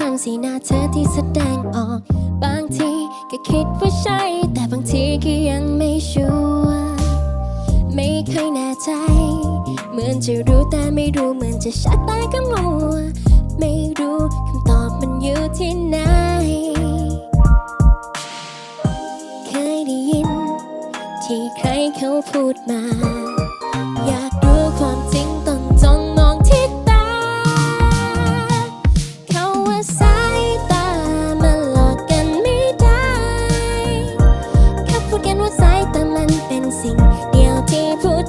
ทางสีหน้าเธอที่แสดงออก บางทีก็คิดว่าใช่ แต่บางทีก็ยังไม่ชัวร์ไม่เคยแน่ใจ เหมือนจะรู้แต่ไม่รู้เหมือนจะชัดแต่ก็มัวไม่รู้คำตอบมันอยู่ที่ไหน เคยได้ยิน ที่ใครเขาพูดมา เป็นสิ่งเดียวที่พูด